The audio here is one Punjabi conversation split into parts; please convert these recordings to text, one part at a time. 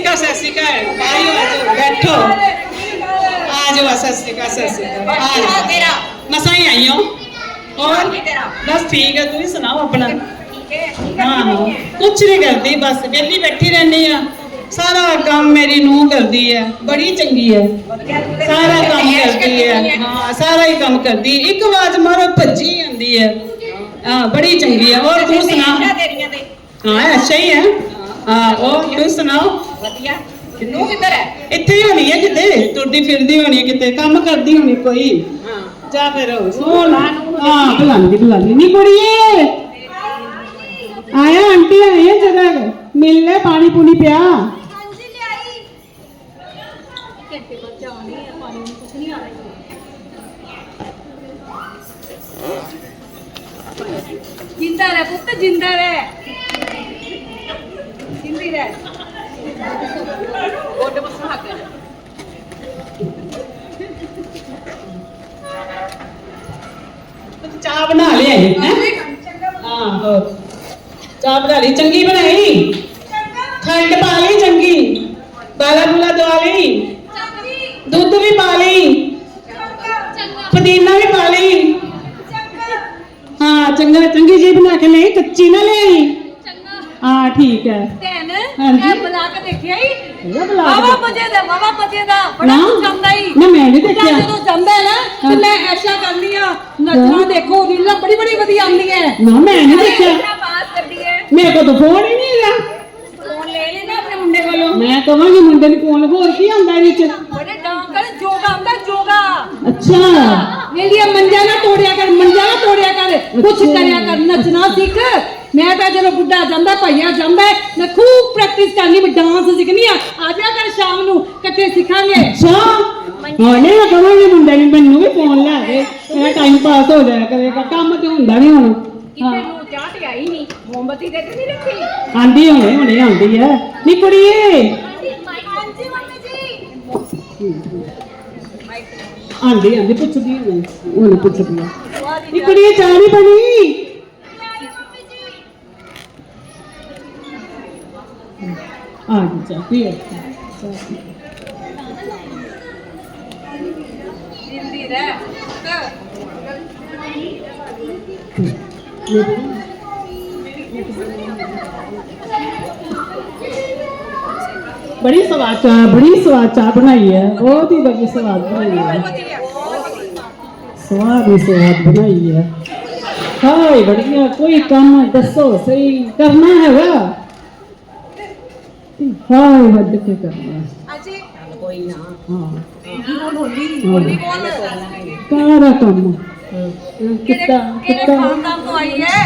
ਅਕਾਲ ਆਇਓ ਆਜੋ ਬੈਠੋ। ਆਜੋ ਸ਼੍ਰੀ ਅਕਾਲ ਆਜੋ ਤੇਰਾ। ਮਸਾਂ ਹੀ ਆਈ ਹੋ ਹੋਰ? ਬਸ ਠੀਕ ਹੈ ਤੁਸੀਂ ਸੁਣਾਓ ਆਪਣਾ? ਠੀਕ ਹੈ ਹਾਂ। ਹਾਂ ਕੁਛ ਨਹੀਂ ਕਰਦੀ ਬਸ ਵਿਹਲੀ ਬੈਠੀ ਰਹਿੰਦੀ ਆ। ਸਾਰਾ ਕੰਮ ਮੇਰੀ ਨੂੰਹ ਕਰਦੀ ਹੈ ਬੜੀ ਚੰਗੀ ਹੈ ਸਾਰਾ ਕੰਮ ਕਰਦੀ ਹੈ ਹਾਂ ਸਾਰਾ ਹੀ ਕੰਮ ਕਰਦੀ। ਇੱਕ ਆਵਾਜ਼ ਮਾਰੋ ਭੱਜੀ ਜਾਂਦੀ ਹੈ ਹਾਂ ਬੜੀ ਚੰਗੀ ਹੈ ਹੋਰ ਤੂੰ ਸੁਣਾ? ਤੇਰੀਆਂ ਤੇ। ਹਾਂ ਉਹ ਵਧੀਆ। ਕਿੰਨੂ ਕਿੱਧਰ ਹੈ ਇੱਥੇ ਹੀ ਹੋਣੀ ਹੈ ਕਿਤੇ। ਤੁਰਦੀ ਫਿਰਦੀ ਹੋਣੀ ਹੈ ਕਿਤੇ। ਕੰਮ ਕਰਦੀ ਹੋਣੀ ਕੋਈ। ਹਾਂ। ਜਾ ਫਿਰ। ਸੋਣ ਹਾਂ ਬੁਲਾਉਂਦੀ ਬੁਲਾਉਂਦੀ ਨਹੀਂ ਕੁੜੀਏ। ਆਇਆ ਆਂਟੀ ਆਏ ਜਰਾ। ਮਿਲ ਲੈ ਪਾਣੀ ਪੂਣੀ ਪਿਆ। ਹਾਂਜੀ ਲਿਆਈ। ਘੰਟੇ ਬਾਅਦ ਜਾਣੀ ਹੈ ਪਾਣੀ ਨੂੰ ਕੁਝ ਨਹੀਂ ਆ ਜਿੰਦਾ ਰਹਿ ਪੁੱਤ ਜਿੰਦਾ ਰਹਿ। ਜਿੰਦੀ ਰਹਿ। ਚਾਹ ਬਣਾ ਲਿਆ ਹੈ ਹਾਂ ਹੋਰ ਚਾਹ ਬਣਾ ਲਈ ਚੰਗੀ ਬਣਾਈ ਖੰਡ ਪਾ ਲਈ ਚੰਗੀ ਬਾਲਾ ਬੁਲਾ ਦਵਾ ਲਈ ਦੁੱਧ ਵੀ ਪਾ ਲਈ ਪੁਦੀਨਾ ਵੀ ਪਾ ਲਈ ਹਾਂ ਚੰਗਾ ਚੰਗੀ ਜੀ ਬਣਾ ਕੇ ਲਈ ਕੱਚੀ ਨਾ ਲਈ ਹਾਂ ਠੀਕ ਹੈ ਭੈਣ ਹਾਂਜੀ। ਇਹ ਬੁਲਾ ਕੇ ਦੇਖਿਆ ਹੀ। ਇਹਦਾ ਬੁਲਾ ਵਾਵਾ ਕੇ ਮਜੇ ਦਾ ਵਾਵਾ ਮਜੇ ਦਾ। ਬੜਾ ਨਾ। ਕੁਝ ਜਾਂਦਾ ਹੀ। ਨਾ ਮੈਂ ਮੁੰਡਾ ਦੇਖਿਆ। ਜਦੋਂ ਜਾਂਦਾ ਹੈ ਨਾ ਤੇ ਹਾਂ। ਮੈਂ ਐਸ਼ਾ ਕਰਨੀ ਆ ਨੱਚਣਾ ਦੇਖੋ ਰੀਲਾਂ ਬੜੀ ਬੜੀ ਵਧੀਆ ਆਉਂਦੀਆਂ ਹੈ। ਨਾ ਮੈਂ ਨਹੀਂ ਦੇਖਿਆ। ਪਾਸ ਕਰਦੀ ਹੈ। ਮੇਰੇ ਕੋਲ ਤਾਂ ਫੋਨ ਹੀ ਨਹੀਂ ਹੈਗਾ। ਫੋਨ ਲੈ ਲੈਣਾ ਆਪਣੇ ਮੁੰਡੇ ਕੋਲੋਂ ਮੈਂ ਕਹਾਂਗੀ ਮੁੰਡੇ ਨੂੰ ਕੋਲ ਹੋਰ ਕੀ ਆਉਂਦਾ ਇਹਦੇ ਵਿੱਚ? ਬੜੇ ਡਾਂਕਰ ਜੋਗਾ ਆਉਂਦਾ ਜੋਗਾ। ਅੱਛਾ। ਵੇਲੀਆ ਮੰਜਾ ਨਾ ਤੋੜਿਆ ਕਰ ਮੰਜਾ ਨਾ ਤੋੜਿਆ ਕਰ। ਕੁਛ ਕਰਿਆ ਕਰ ਨੱਚਣਾ ਸਿੱਖ। ਮੈਂ ਤਾਂ ਜਦੋਂ ਬੁੱਢਾ ਜਾਂਦਾ ਭਈਆ ਜਾਂਦਾ ਮੈਂ ਖੂਬ ਪ੍ਰੈਕਟਿਸ ਕਰਨੀ ਮੈਂ ਡਾਂਸ ਸਿੱਖਣੀ ਆ। ਆ ਜਾ ਕਰ ਸ਼ਾਮ ਨੂੰ ਇਕੱਠੇ ਸਿੱਖਾਂਗੇ। ਅੱਛਾ। ਹੋਣੇ ਮੈਂ ਕਹਾਂਗੀ ਮੁੰਡੇ ਨੂੰ ਮੈਨੂੰ ਵੀ ਫੋਨ ਲੈ ਦੇ। ਮੇਰਾ ਟਾਈਮ ਪਾਸ ਹੋ ਜਾਇਆ ਕਰੇਗਾ ਕੰਮ ਤੇ ਹੁੰਦਾ ਨਹੀਂ ਹੁਣ। ਹਾਂ। ਨੂੰ ਚਾਹ ਤੇ ਆਈ ਨਹੀਂ ਮੋਮਬਤੀ ਤੇ ਨਹੀਂ ਰੱਖੀ? ਆਂਦੀ ਹੁਣੇ ਹੁਣੇ ਆਉਂਦੀ ਹੈ ਨੀ ਕੁੜੀਏ। ਹਾਂਜੀ ਮੰਮੀ ਜੀ। ਆਂਦੀ ਆਂਦੀ ਪੁੱਛਦੀ ਹੁਣੇ ਪੁੱਛਦੀ ਦੀ ਨੀ ਕੁੜੀਏ ਚਾਹ ਨਹੀਂ ਬਣੀ? ਆ ਗਈ ਚਾਹ ਪੀਓ ਜਿੰਦੀ ਰਹਿ ਪੁੱਤ। ਬੜੀ ਸਵਾਦ ਚਾਹ ਬੜੀ ਸਵਾਦ ਚਾਹ ਬਣਾਈ ਹੈ ਬਹੁਤ ਹੀ ਬੜੀ ਸਵਾਦ ਬਣਾਈ ਹੈ ਵਧੀਆ ਸਵਾਦ ਹੀ ਸਵਾਦ ਬਣਾਈ ਹੈ ਹਾਏ ਬੜੀਆ ਕੋਈ ਕੰਮ ਦੱਸੋ ਸਹੀ ਕਰਨਾ ਹੈਗਾ ਹਾਏ ਵੱਡ ਕੇ ਕਰਨਾ। ਅਜੇ ਹਾਂ। ਬੋਲੀ ਬੋਲੀ ਬੋਲ। ਕਾਰਾ ਕੰਮ? ਕਿੱਤਾ ਕਿੱਤਾ ਖਾਨਦਾਨ ਤੋਂ ਆਈ ਹੈ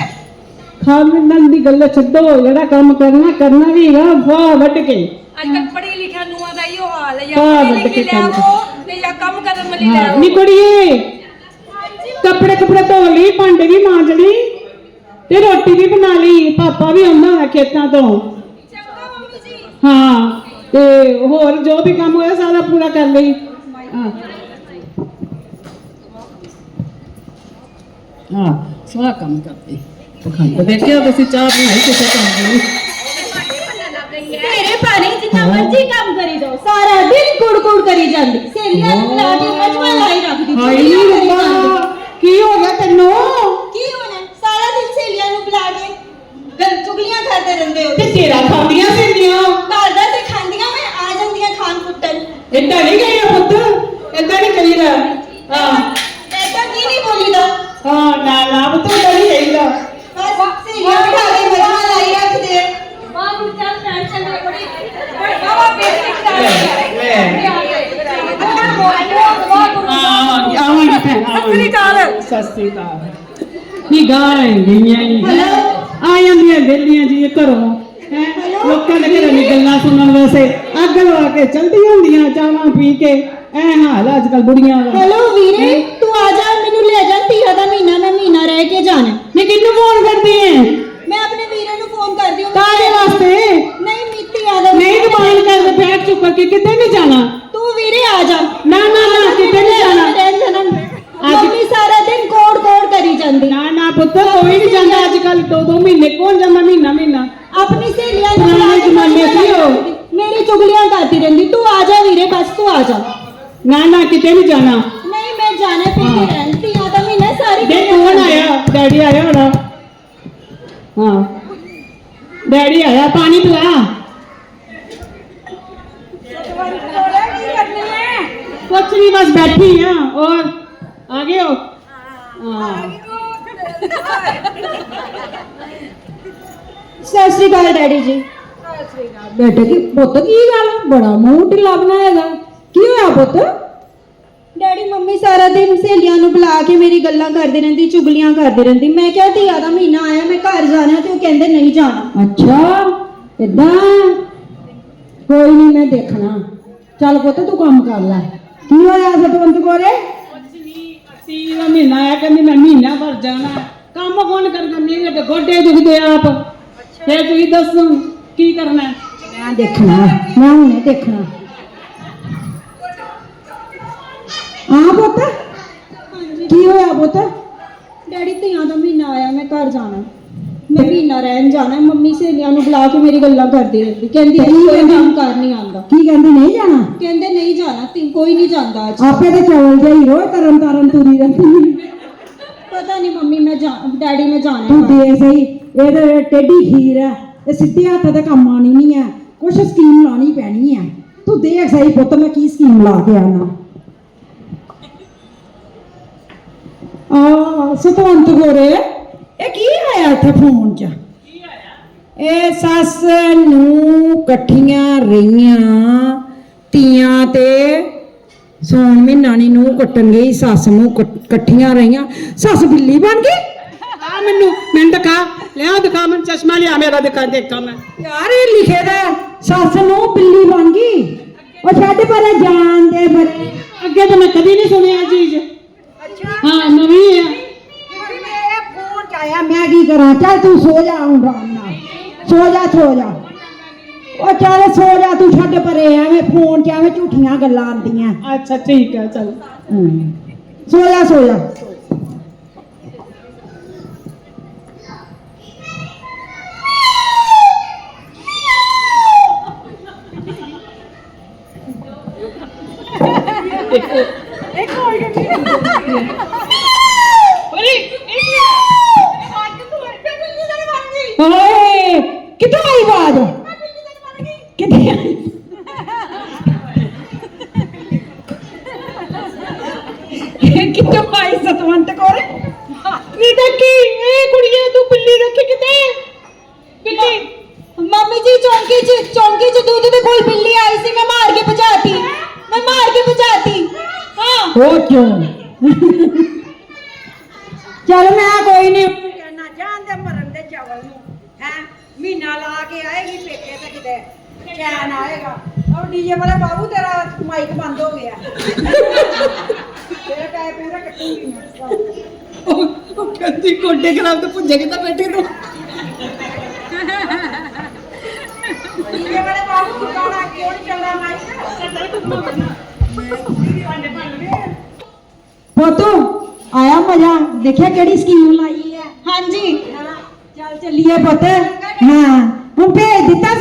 ਖਾਨਦਾਨ ਦੀ ਗੱਲ ਛੱਡੋ ਜਿਹੜਾ ਕੰਮ ਕਰਨਾ ਕਰਨਾ ਵੀ ਹੈਗਾ ਵਾਹ ਵੱਡ ਕੇ। ਅੱਜ ਤੱਕ ਪੜ੍ਹੀ ਲਿਖਿਆ ਨੂੰਹਾਂ ਦਾ ਇਹੋ ਹਾਲ ਹੈ। ਹਾਂ, ਜਾਂ ਪੜ੍ਹੀ ਵੱਧ ਲਿਖੀ ਕੇ ਲੈ ਕੰਮ ਆਵੋ ਤੇ ਜਾਂ ਕੰਮ ਕਰਨ ਵਾਲੀ ਲੈ ਹਾਂ ਆਵੋ। ਨੀ ਕੁੜੀਏ। ਕੱਪੜੇ ਕੱਪੜੇ ਧੋ ਲਈ ਭਾਂਡੇ ਵੀ ਮਾਂਜ ਲਈ ਤੇ ਰੋਟੀ ਵੀ ਬਣਾ ਲਈ। ਪਾਪਾ ਵੀ ਆਉਂਦਾ ਹੈ ਖੇਤਾਂ ਤੋਂ। ਹਾਂ ਤੇ ਹੋਰ ਜੋ ਵੀ ਕੰਮ ਹੋਇਆ ਸਾਰਾ ਪੂਰਾ ਕਰ ਲਈ। ਹਾਂ। ਹਾਂ ਸਾਰਾ ਕੰਮ ਕਰਦੇ। ਪਖੰਡ ਦੇਖਿਆ ਤੁਸੀਂ ਚਾਹ ਬਣਾਈ ਕਿਸੇ ਕੰਮ ਦੀ ਤੇਰੇ ਭਾਣੇ ਜਿੰਨਾ ਮਰਜ਼ੀ ਕੰਮ ਕਰੀ ਜਾਓ ਸਾਰਾ ਦਿਨ ਕੁੜ ਕੁੜ ਕਰੀ ਜਾਂਦੀ। ਸੇਲੀਆਂ ਨੂੰ ਬੁਲਾ ਕੇ ਮਜਮਾ ਲਾਈ ਰੱਖਦੀ ਹਾਏ ਚੁਗਲੀਆਂ ਨੀ ਕਰੀ ਰੱਬਾ ਜਾਂਦੀ। ਕੀ ਹੋ ਗਿਆ ਤੈਨੂੰ? ਕੀ ਹੋਣਾ? ਸਾਰਾ ਦਿਨ ਸੇਲੀਆਂ ਨੂੰ ਬੁਲਾ ਕੇ ਗੱਲ ਚੁਗਲੀਆਂ ਕਰਦੇ ਰਹਿੰਦੇ ਹੋ। ਤੇ ਤੇਰਾ ਖਾਂਦੀਆਂ ਸੀਗੀਆਂ ਘਰ ਦਾ ਤੇ ਖਾਂਦੀਆਂ ਮੈਂ ਆ ਜਾਂਦੀਆਂ ਖਾਣ ਏਦਾਂ ਨਹੀਂ ਗਈ ਪੁੱਤ ਏਦਾਂ ਨਹੀਂ ਕਰੀਦਾ ਹਾਂ। ਐਦਾਂ ਕੀ ਨਹੀਂ ਬੋਲੀਦਾ? ਹਾਂ ਨਾ ਨਾ ਪੁੱਤ ਏਦਾਂ ਨਹੀਂ ਕਰੀਦਾ ਬਸ ਸੇਲੀਆਂ ਬਿਠਾ ਕੇ ਮਜਮਾ ਲਾਈ ਆ। ਵਾਹ ਨੂੰ ਚੱਲ ਟੈਨਸ਼ਨ ਨਾ ਬੜੀ ਵਾਵਾ ਬੇਇੱਜ਼ਤੀ ਕਰਾ ਰਹੀ ਆਵਾਂਗੀ ਆਵਾਂਗੀ ਭੈਣ ਸਤਿ ਸ੍ਰੀ ਅਕਾਲ। ਸਤਿ ਸ੍ਰੀ ਅਕਾਲ। ਨੀ ਗਾਲਾਂ ਗਈਆਂ ਹੀ। ਆ ਜਾਂਦੀਆਂ ਦਿੱਲੀਆਂ ਜੀ ਘਰੋਂ। ਹੈ? ਲੋਕਾਂ ਦੇ ਘਰਾਂ ਦੀ ਗੱਲਾਂ ਸੁਣਨ ਵਾਸਤੇ ਅੱਗ ਲਵਾ ਕੇ ਚਲਦੀਆਂ ਹੁੰਦੀਆਂ ਚਾਹਾਂ ਪੀ ਕੇ। ਐ ਹਾਲ ਅੱਜ ਕੱਲ ਬੁੜੀਆਂ ਦਾ। ਹੈਲੋ ਵੀਰੇ ਤੂੰ ਆ ਜਾ ਮੈਨੂੰ ਲੈ ਜਾ ਤੀਆ ਦਾ ਮਹੀਨਾ ਮੈਂ ਮਹੀਨਾ ਰਹਿ ਕੇ ਜਾਣਾ। ਨੀ ਕਿੰਨੂੰ ਫੋਨ ਕਰਦੀ ਐ ਮੈਂ ਆਪਣੇ ਵੀਰੇ ਨੂੰ ਫੋਨ ਕਰਦੀ ਹਾਂ। ਕਾਹਦੇ ਵਾਸਤੇ? ਨਹੀਂ ਮਿੱਤੀ ਆ ਦਾ ਨਹੀਂ ਦੁਕਾਨ ਕਰ ਬੈਠ ਚੁੱਕ ਕੇ ਕਿਤੇ ਨਹੀਂ ਜਾਣਾ? ਤੂੰ ਵੀਰੇ ਆ ਜਾ। ਨਾ ਨਾ ਨਾ ਕਿਤੇ ਨਹੀਂ ਨਾ ਕਿਤੇ ਨਹੀਂ ਜਾਣਾ। ਨਹੀਂ ਮੈਂ ਜਾਣਾ ਪੇਕੇ ਰਹਿੰਦੀ ਆ ਤਾਂ ਮਹੀਨਾ ਸਾਰੀ ਦੇ ਕੌਣ ਆਇਆ? ਡੈਡੀ ਆਇਆ ਹੋਣਾ। ਹਾਂ। ਡੈਡੀ ਆਇਆ ਪਾਣੀ ਪਿਲਾ। ਕੁਛ ਨਹੀਂ ਬਸ ਬੈਠੀ ਆ ਔਰ ਆ ਗਏ ਹੋ? ਹਾਂ ਸਤਿ ਸ਼੍ਰੀ ਅਕਾਲ ਡੈਡੀ ਜੀ। ਬੇਟੇ ਕੀ ਪੁੱਤ ਕੀ ਗੱਲ ਬੜਾ ਮੂੰਹ ਢਿੱਲਾ ਬਣਾਏਗਾ ਕੀ ਹੋਇਆ ਪੁੱਤ? ਡੈਡੀ ਮੰਮੀ ਸਾਰਾ ਦਿਨ ਸਹੇਲੀਆਂ ਨੂੰ ਬੁਲਾ ਕੇ ਮੇਰੀ ਗੱਲਾਂ ਕਰਦੀ ਰਹਿੰਦੀ ਚੁਗਲੀਆਂ ਕਰਦੀ ਰਹਿੰਦੀ। ਮੈਂ ਕਿਹਾ ਧੀਆ ਦਾ ਮਹੀਨਾ ਆਇਆ ਮੈਂ ਘਰ ਜਾਣਾ ਤੇ ਉਹ ਕਹਿੰਦੇ ਨਹੀਂ ਜਾਣਾ। ਅੱਛਾ ਇਦਾਂ ਕੋਈ ਨਹੀਂ ਮੈਂ ਦੇਖਣਾ। ਚੱਲ ਪੁੱਤ ਤੂੰ ਕੰਮ ਕਰ ਲੈ। ਕੀ ਹੋਇਆ ਸਤਵੰਤ ਕੋਰੇ ਸੀ ਦਾ ਮਹੀਨਾ ਆਇਆ ਕਹਿੰਦੀ ਮੈਂ ਮਹੀਨਾ ਭਰ ਜਾਣਾ। ਕੰਮ ਕੌਣ ਕਰਦਾ? ਮੇਰੇ ਤੇ ਗੋਡੇ ਦੁਖਦੇ ਆਪ। ਫੇਰ ਤੁਸੀਂ ਦੱਸੋ ਕੀ ਕਰਨਾ? ਮੈਂ ਦੇਖਣਾ ਮੈਂ ਹੁਣੇ ਦੇਖਣਾ। ਹਾਂ ਪੁੱਤ? ਕੀ ਹੋਇਆ ਪੁੱਤ? ਡੈਡੀ ਧੀਆਂ ਦਾ ਮਹੀਨਾ ਆਇਆ ਮੈਂ ਘਰ ਜਾਣਾ। ਮੈਂ ਮਹੀਨਾ ਰਹਿਣ ਜਾਣਾ ਮੰਮੀ ਸਹੇਲੀਆਂ ਨੂੰ ਬੁਲਾ ਕੇ ਮੇਰੀ ਗੱਲਾਂ ਕਰਦੀ ਰਹਿੰਦੀ। ਕਹਿੰਦੀ ਤੇ ਕੋਈ? ਕੰਮ ਕਰ ਨਹੀਂ ਆਉਂਦਾ। ਕੀ ਕਹਿੰਦੀ? ਨਹੀਂ ਜਾਣਾ? ਕਹਿੰਦੇ ਨਹੀਂ ਜਾਣਾ ਤੀ ਕੋਈ ਨਹੀਂ ਜਾਂਦਾ ਅੱਜ। ਆਪੇ ਤੇ ਚੌਲ ਜਾਈ ਰੋ ਤਰਨ ਤਾਰਨ ਤੁਰੀ ਰਹਿੰਦੀ। ਪਤਾ ਨਹੀਂ ਮੰਮੀ ਮੈਂ ਜਾ ਡੈਡੀ ਮੈਂ ਜਾਣਾ ਤੂੰ। ਦੇਖ ਸਹੀ ਇਹਦੇ ਟੇਢੀ ਖੀਰ ਹੈ ਇਹ ਸਿੱਧੇ ਹੱਥ ਤੇ ਕੰਮ ਆਣੀ ਨਹੀਂ ਹੈ। ਕੁਛ ਸਕੀਮ ਲਾਣੀ ਪੈਣੀ ਹੈ। ਤੂੰ ਦੇਖ ਸਹੀ ਪੁੱਤ ਮੈਂ ਕੀ ਸਕੀਮ ਲਾ ਕੇ ਆਣਾ ਆ ਸਤਵੰਤ ਗੋਰੇ ਇਹ ਕੀ ਆਇਆ ਇੱਥੇ ਫੋਨ 'ਚ? ਇਹ ਸੱਸ ਨੂੰ ਇਕੱਠੀਆਂ ਰਹੀਆਂ ਤੀਆਂ ਤੇ ਸੌਣ ਮਹੀਨਾ ਨੀ ਨੂੰ ਕੱਟਣ ਗਈ ਸੱਸ ਨੂੰ ਕੱਟ- ਇਕੱਠੀਆਂ ਰਹੀਆਂ। ਸੱਸ ਬਿੱਲੀ ਬਣ ਗਈ? ਆ ਮੈਨੂੰ ਮੈਨੂੰ ਦਿਖਾ ਲਿਆ ਦਿਖਾ ਮੈਨੂੰ ਚਸ਼ਮਾ ਲਿਆ ਮੇਰਾ ਦਿਖਾ ਦੇਖਾਂ ਮੈਂ। ਯਾਰ ਇਹ ਲਿਖੇ ਦਾ ਹੈ, ਸੱਸ ਨੂੰ ਬਿੱਲੀ ਬਣ ਗਈ। ਉਹ ਛੱਡ ਪਰੇ ਜਾਣ ਦੇ ਪਰੇ। ਅੱਗੇ ਤਾਂ ਮੈਂ ਕਦੀ ਨਹੀਂ ਸੁਣਿਆ ਇਹ ਚੀਜ਼। ਹਾਂ ਨਵੀਂ ਹੈ ਫੋਨ ਚ ਆਇਆ ਮੈਂ ਕੀ ਕਰਾਂ? ਚੱਲ ਤੂੰ ਸੋ ਜਾ ਹੁਣ ਆਰਾਮ ਨਾਲ। ਸੋ ਜਾ ਸੋ ਜਾ। ਉਹ ਚੱਲ ਸੋ ਜਾ ਤੂੰ ਛੱਡ ਪਰੇ ਐਵੇਂ ਫੋਨ ਚ ਐਵੇਂ ਝੂਠੀਆਂ ਗੱਲਾਂ ਆਉਂਦੀਆਂ। ਅੱਛਾ ਠੀਕ ਹੈ ਚਲ। ਹਮ। ਸੋ ਜਾ ਸੋ ਜਾ। ਓਏ ਕਿੱਥੋਂ ਆਈ ਸਤਵੰਤ ਕੋਰੇ। ਨੀ ਦੇਖੀ ਇਹ ਕੁੜੀਏ ਤੂੰ ਬਿੱਲੀ ਰੱਖੀ ਕਿਤੇ? ਬਿੱਲੀ ਮੰਮੀ ਜੀ ਚੌਂਕੀ 'ਚ ਚੌਂਕੀ 'ਚ ਦੁੱਧ ਦੇ ਕੋਲ ਬਿੱਲੀ ਆਈ ਸੀ ਮੈਂ ਮਾਰ ਕੇ ਭਜਾਤੀ। ਮੈਂ ਮਾਰ ਕੇ ਭਜਾਤੀ। ਹਾਂ। ਉਹ ਕਿਉਂ? ਚੱਲ ਮੈਂ ਕੋਈ ਨਹੀਂ ਕਹਿਣਾ ਜਾਣ ਦੇ ਮਰਨ ਦੇ ਚਾਵਲ ਨੂੰ। ਹੈ? ਮਹੀਨਾ ਲਾ ਕੇ ਆਏਗੀ ਪੇਕੇ ਤੇ ਕਿਤੇ। ਚੈਨ ਆਏਗਾ। ਔਰ ਡੀਜੇ ਵਾਲੇ ਬਾਬੂ ਤੇਰਾ ਮਾਈਕ ਬੰਦ ਹੋ ਗਿਆ। ਤੇਰਾ ਕਾਇ ਪੈਰਾ ਕੱਟੂਗੀ ਮੈਂ ਉਹ ਕਹਿੰਦੀ ਗੋਡੇ ਖਰਾਬ ਤੇ ਪੁੱਜੇ ਕਿਤਾ ਬੈਠੀ ਨੂੰ ਡੀਜੇ ਵਾਲੇ ਬਾਬੂ ਗਾਣਾ ਕਿਉਂ ਨਹੀਂ ਚੱਲਦਾ ਮਾਈਕ ਪੋਤੋ ਆਇਆ ਮਜ਼ਾ। ਦੇਖਿਆ ਕਿਹੜੀ ਸਕੀਮ ਲਾਈ ਹੈ? ਹਾਂਜੀ। ਚੱਲ ਚੱਲੀਏ ਪੁੱਤ। ਹਾਂ ਹੁਣ ਭੇਜ ਦਿੱਤਾ